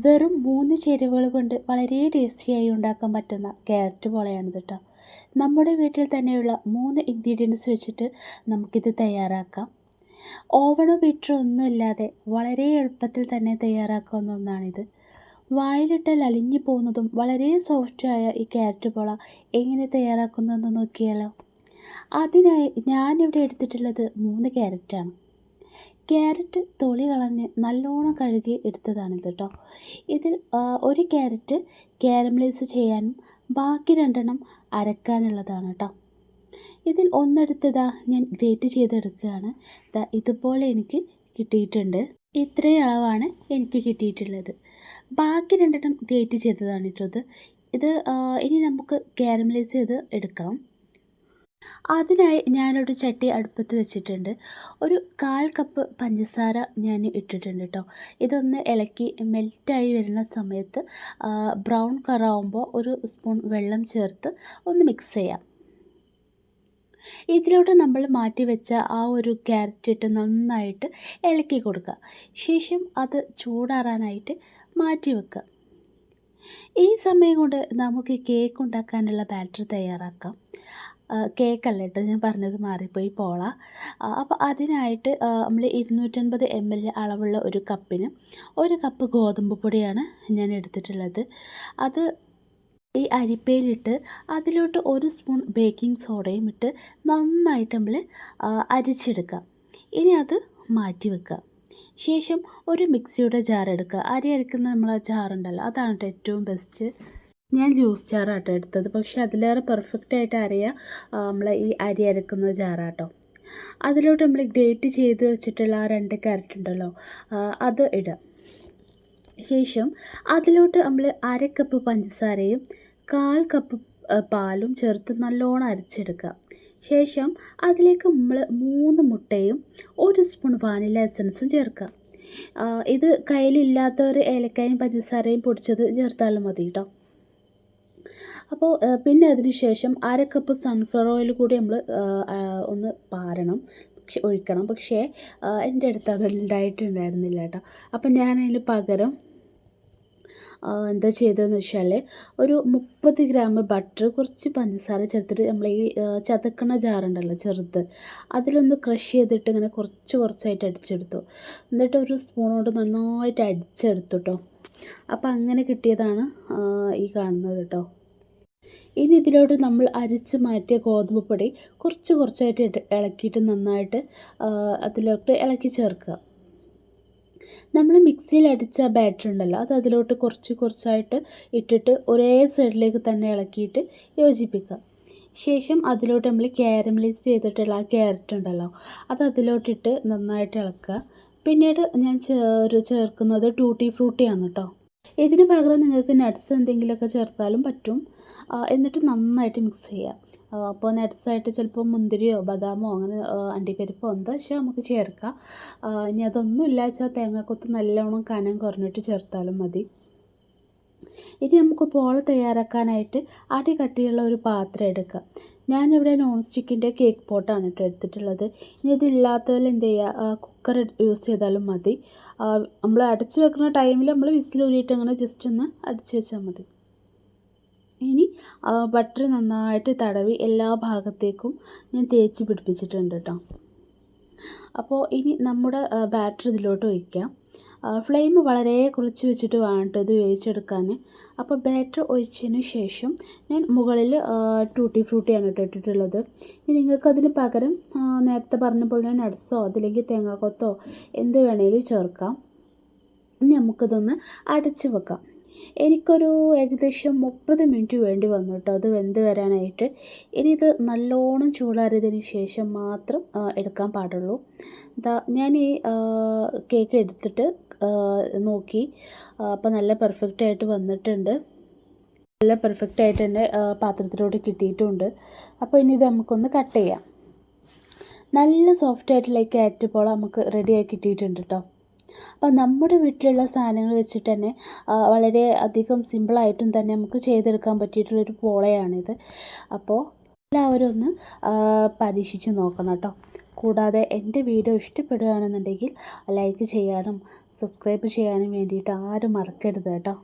വെറും മൂന്ന് ചേരുവകൾ കൊണ്ട് വളരെ ടേസ്റ്റിയായി ഉണ്ടാക്കാൻ പറ്റുന്ന ക്യാരറ്റ് പോളയാണ് കേട്ടോ. നമ്മുടെ വീട്ടിൽ തന്നെയുള്ള മൂന്ന് ഇൻഗ്രീഡിയൻസ് വെച്ചിട്ട് നമുക്കിത് തയ്യാറാക്കാം. ഓവണോ ബീറ്ററോ ഒന്നുമില്ലാതെ വളരെ എളുപ്പത്തിൽ തന്നെ തയ്യാറാക്കാവുന്ന ഒന്നാണിത്. വായിലിട്ടാൽ അലിഞ്ഞു പോകുന്നതും വളരെ സോഫ്റ്റായ ഈ ക്യാരറ്റ് പോള എങ്ങനെ തയ്യാറാക്കുന്നതെന്ന് നോക്കിയാലോ? അതിനായി ഞാനിവിടെ എടുത്തിട്ടുള്ളത് മൂന്ന് ക്യാരറ്റാണ്. ക്യാരറ്റ് തൊളി കളഞ്ഞ് നല്ലോണം കഴുകി എടുത്തതാണിത് കേട്ടോ ഇതിൽ ഒരു ക്യാരറ്റ് കാരമലൈസ് ചെയ്യാനും ബാക്കി രണ്ടെണ്ണം അരക്കാനുള്ളതാണ് കേട്ടോ ഇതിൽ ഒന്നെടുത്തതാ ഞാൻ ഗ്രേറ്റ് ചെയ്തെടുക്കുകയാണ്. ഇതുപോലെ എനിക്ക് കിട്ടിയിട്ടുണ്ട്. ഇത്രയും അളവാണ് എനിക്ക് കിട്ടിയിട്ടുള്ളത്. ബാക്കി രണ്ടെണ്ണം ഗ്രേറ്റ് ചെയ്തതാണ് ഇട്ടത് ഇത്. ഇനി നമുക്ക് കാരമലൈസ് ചെയ്ത് എടുക്കാം. അതിനായി ഞാനൊരു ചട്ടി അടുപ്പത്ത് വെച്ചിട്ടുണ്ട്. ഒരു കാൽ കപ്പ് പഞ്ചസാര ഞാൻ ഇട്ടിട്ടുണ്ട് കേട്ടോ ഇതൊന്ന് ഇളക്കി മെൽറ്റായി വരുന്ന സമയത്ത് ബ്രൗൺ കറാവുമ്പോൾ ഒരു സ്പൂൺ വെള്ളം ചേർത്ത് ഒന്ന് മിക്സ് ചെയ്യാം. ഇതിലോട്ട് നമ്മൾ മാറ്റി വെച്ച ആ ഒരു ക്യാരറ്റ് ഇട്ട് നന്നായിട്ട് ഇളക്കി കൊടുക്കുക. ശേഷം അത് ചൂടാറാനായിട്ട് മാറ്റി വെക്കുക. ഈ സമയം കൊണ്ട് നമുക്ക് കേക്ക് ഉണ്ടാക്കാനുള്ള ബാറ്റർ തയ്യാറാക്കാം. കേക്കല്ല കേട്ടോ ഞാൻ പറഞ്ഞത് മാറിപ്പോയി പോള. അപ്പോൾ അതിനായിട്ട് നമ്മൾ ഇരുന്നൂറ്റൻപത് എം എൽ അളവുള്ള ഒരു കപ്പിന് ഒരു കപ്പ് ഗോതമ്പ് പൊടിയാണ് ഞാൻ എടുത്തിട്ടുള്ളത്. അത് ഈ അരിപ്പയിലിട്ട് അതിലോട്ട് ഒരു സ്പൂൺ ബേക്കിംഗ് സോഡയും ഇട്ട് നന്നായിട്ട് നമ്മൾ അരിച്ചെടുക്കുക ഇനി അത് മാറ്റി വെക്കുക ശേഷം ഒരു മിക്സിയുടെ ജാർ എടുക്കുക അരി അരക്കുന്ന നമ്മൾ ആ ജാറുണ്ടല്ലോ അതാണ് ഏറ്റവും ബെസ്റ്റ് ഞാൻ ജ്യൂസ് ജാറാട്ടോ എടുത്തത്. പക്ഷേ അതിലേറെ പെർഫെക്റ്റ് ആയിട്ട് അറിയാം നമ്മൾ ഈ അരി അരക്കുന്ന ജാറാട്ടോ അതിലോട്ട് നമ്മൾ ഗ്രേറ്റ് ചെയ്ത് വെച്ചിട്ടുള്ള ആ രണ്ട് ക്യാരറ്റ് ഉണ്ടല്ലോ അത് ഇടുക ശേഷം അതിലോട്ട് നമ്മൾ അര കപ്പ് പഞ്ചസാരയും കാൽ കപ്പ് പാലും ചേർത്ത് നല്ലോണം അരച്ചെടുക്കുക ശേഷം അതിലേക്ക് നമ്മൾ മൂന്ന് മുട്ടയും ഒരു സ്പൂൺ വാനില എസൻസും ചേർക്കുക ഇത് കയ്യിലില്ലാത്തവർ ഏലക്കായും പഞ്ചസാരയും പൊടിച്ചത് ചേർത്താലും മതി കേട്ടോ അപ്പോൾ പിന്നെ അതിന് ശേഷം അര കപ്പ് സൺഫ്ലവർ ഓയിൽ കൂടി നമ്മൾ ഒന്ന് പാരണം പക്ഷെ ഒഴിക്കണം. പക്ഷേ എന്റെ അടുത്ത് അത് ഉണ്ടായിട്ടുണ്ടായിരുന്നില്ല കേട്ടോ. അപ്പം ഞാൻ പകരം എന്താ ചെയ്തതെന്ന് വെച്ചാൽ ഒരു മുപ്പത് ഗ്രാം ബട്ടർ കുറച്ച് പഞ്ചസാര ചേർത്തിട്ട് നമ്മൾ ഈ ചതക്കണ ജാറുണ്ടല്ലോ ചെറുത് അതിലൊന്ന് ക്രഷ് ചെയ്തിട്ട് ഇങ്ങനെ കുറച്ച് കുറച്ചായിട്ട് അടിച്ചെടുത്തു. എന്നിട്ട് ഒരു സ്പൂണോട് നന്നായിട്ട് അടിച്ചെടുത്തു കേട്ടോ അപ്പോൾ അങ്ങനെ കിട്ടിയതാണ് ഈ കാണുന്നത് കേട്ടോ ഇനി ഇതിലോട്ട് നമ്മൾ അരിച്ച് മാറ്റിയ ഗോതമ്പ് പൊടി കുറച്ച് കുറച്ചായിട്ട് ഇളക്കിയിട്ട് നന്നായിട്ട് അതിലോട്ട് ഇളക്കി ചേർക്കുക. നമ്മൾ മിക്സിയിൽ അടിച്ച ബാറ്റർ ഉണ്ടല്ലോ അത് അതിലോട്ട് കുറച്ച് കുറച്ചായിട്ട് ഇട്ടിട്ട് ഒരേ സൈഡിലേക്ക് തന്നെ ഇളക്കിയിട്ട് യോജിപ്പിക്കുക. ശേഷം അതിലോട്ട് നമ്മൾ കാരമലൈസ് ചെയ്തിട്ടുള്ള ആ ക്യാരറ്റ് ഉണ്ടല്ലോ അത് അതിലോട്ടിട്ട് നന്നായിട്ട് ഇളക്കുക. പിന്നീട് ഞാൻ ചേർ ചേർക്കുന്നത് ടൂട്ടി ഫ്രൂട്ടിയാണ് കേട്ടോ. ഇതിന് പകരം നിങ്ങൾക്ക് നട്ട്സ് എന്തെങ്കിലുമൊക്കെ ചേർത്താലും പറ്റും. എന്നിട്ട് നന്നായിട്ട് മിക്സ് ചെയ്യുക അപ്പോൾ നട്ട്സായിട്ട് ചിലപ്പോൾ മുന്തിരിയോ ബദാമോ അങ്ങനെ അണ്ടിപ്പരിപ്പോ എന്താ വെച്ചാൽ നമുക്ക് ചേർക്കാം. ഇനി അതൊന്നും ഇല്ല വെച്ചാൽ തേങ്ങാക്കൊത്ത് നല്ലോണം കനം കുറഞ്ഞിട്ട് ചേർത്താലും മതി. ഇനി നമുക്ക് പോള തയ്യാറാക്കാനായിട്ട് അടി കട്ടിയുള്ള ഒരു പാത്രം എടുക്കാം. ഞാനിവിടെ നോൺ സ്റ്റിക്കിന്റെ കേക്ക് പോട്ടാണ് കേട്ടോ എടുത്തിട്ടുള്ളത്. ഇനി ഇതില്ലാത്തതിൽ എന്ത് ചെയ്യുക കുക്കർ യൂസ് ചെയ്താലും മതി. നമ്മൾ അടച്ച് വെക്കുന്ന ടൈമിൽ നമ്മൾ വിസിലൂരിയിട്ട് അങ്ങനെ ജസ്റ്റ് ഒന്ന് അടിച്ച് വെച്ചാൽ മതി. ഇനി ബട്ടർ നന്നായിട്ട് തടവി എല്ലാ ഭാഗത്തേക്കും ഞാൻ തേച്ച് പിടിപ്പിച്ചിട്ടുണ്ട് കേട്ടോ. അപ്പോൾ ഇനി നമ്മുടെ ബാറ്ററി ഇതിലോട്ട് ഒഴിക്കാം. ഫ്ലെയിം വളരെ കുറച്ച് വെച്ചിട്ട് വേണം ഇത് വേവിച്ചെടുക്കാൻ അപ്പോൾ ബാറ്ററി ഒഴിച്ചതിന് ശേഷം ഞാൻ മുകളിൽ ടൂട്ടി ഫ്രൂട്ടിയാണ് കേട്ടോ ഇട്ടിട്ടുള്ളത്. ഇനി നിങ്ങൾക്ക് അതിന് പകരം നേരത്തെ പറഞ്ഞ പോലെ നട്സോ അതില്ലെങ്കിൽ തേങ്ങാക്കൊത്തോ എന്ത് വേണേലും ചേർക്കാം. ഇനി നമുക്കിതൊന്ന് അടച്ച് വെക്കാം. എനിക്കൊരു ഏകദേശം മുപ്പത് മിനിറ്റ് വേണ്ടി വന്നു കേട്ടോ. അത് വെന്ത് വരാനായിട്ട്. ഇനി ഇത് നല്ലോണം ചൂടാറിയതിന് ശേഷം മാത്രം എടുക്കാൻ പാടുള്ളൂ. ദാ ഞാൻ ഈ കേക്ക് എടുത്തിട്ട് നോക്കി. അപ്പോൾ നല്ല പെർഫെക്റ്റ് ആയിട്ട് വന്നിട്ടുണ്ട്. നല്ല പെർഫെക്റ്റ് ആയിട്ട് തന്നെ പാത്രത്തിലോട്ട് കിട്ടിയിട്ടുമുണ്ട് അപ്പോൾ ഇനി ഇത് നമുക്കൊന്ന് കട്ട് ചെയ്യാം. നല്ല സോഫ്റ്റ് ആയിട്ടുള്ള ഈ ക്യാരറ്റ് പോള നമുക്ക് റെഡിയായി കിട്ടിയിട്ടുണ്ട് കേട്ടോ. അപ്പോൾ നമ്മുടെ വീട്ടിലുള്ള സാധനങ്ങൾ വെച്ചിട്ട് തന്നെ വളരെ അധികം സിമ്പിളായിട്ടും തന്നെ നമുക്ക് ചെയ്തെടുക്കാൻ പറ്റിയിട്ടുള്ളൊരു പോളയാണിത്. അപ്പോൾ എല്ലാവരും ഒന്ന് പരീക്ഷിച്ച് നോക്കണം കേട്ടോ. കൂടാതെ എന്റെ വീഡിയോ ഇഷ്ടപ്പെടുകയാണെന്നുണ്ടെങ്കിൽ ലൈക്ക് ചെയ്യാനും സബ്സ്ക്രൈബ് ചെയ്യാനും വേണ്ടിയിട്ട് ആരും മറക്കരുത് കേട്ടോ.